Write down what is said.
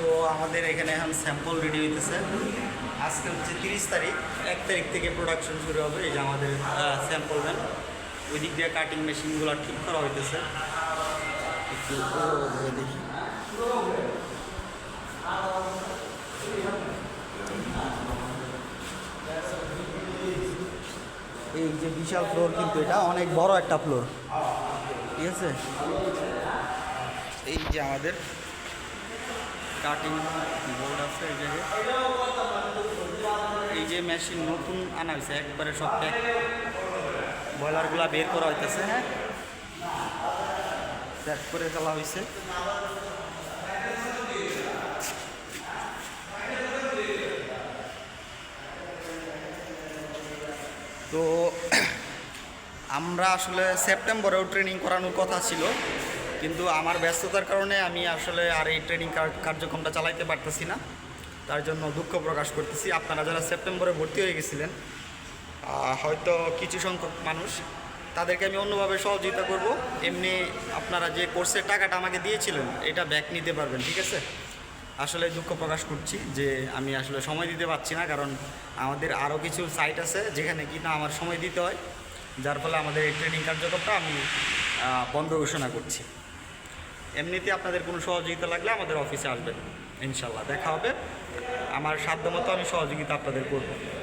তো আমাদের এখানে এখন স্যাম্পল রেডি হইতেছে। আজকে হচ্ছে তিরিশ তারিখ, এক তারিখ থেকে প্রোডাকশন শুরু হবে, এই যে আমাদের স্যাম্পল ভ্যান ওই দিক দিয়ে কাটিং মেশিনগুলো ঠিক করা হইতেছে। একটু দেখি। এই যে বিশাল ফ্লোর কিন্তু এটা, অনেক বড় একটা ফ্লোর ঠিক আছে? এই যে আমাদের কাটিং বোর্ড আছে, এই জায়গায় এই যে মেশিন নতুন আনা হয়েছে, একবারে সব প্যাক ব্রয়লারগুলা বের করা হইতেছে হ্যাঁ? প্যাক করে ফেলা হয়েছে তো, আমরা আসলে সেপ্টেম্বরেও ট্রেনিং করানোর কথা ছিল। কিন্তু আমার ব্যস্ততার কারণে আমি আসলে আর এই ট্রেনিং কার্যক্রমটা চালাইতে পারতেছি না। তার জন্য দুঃখ প্রকাশ করতেছি। আপনারা যারা সেপ্টেম্বরে ভর্তি হয়ে গেছিলেন হয়তো কিছু সংখ্যক মানুষ, তাদেরকে আমি অন্যভাবে সহযোগিতা করব। এমনি আপনারা যে কোর্সের টাকাটা আমাকে দিয়েছিলেন, এটা ব্যাক নিতে পারবেন, ঠিক আছে? আসলে দুঃখ প্রকাশ করছি যে আমি আসলে সময় দিতে পারছি না, কারণ আমাদের আরও কিছু সাইট আছে যেখানে কি না আমার সময় দিতে হয়। যার ফলে আমাদের এই ট্রেনিং কার্যক্রমটা আমি বন্ধ ঘোষণা করছি। এমনিতে আপনাদের কোনো সহযোগিতা লাগলে আমাদের অফিসে আসবেন। ইনশাল্লাহ, দেখা হবে। আমার সাধ্য মতো আমি সহযোগিতা আপনাদের করব।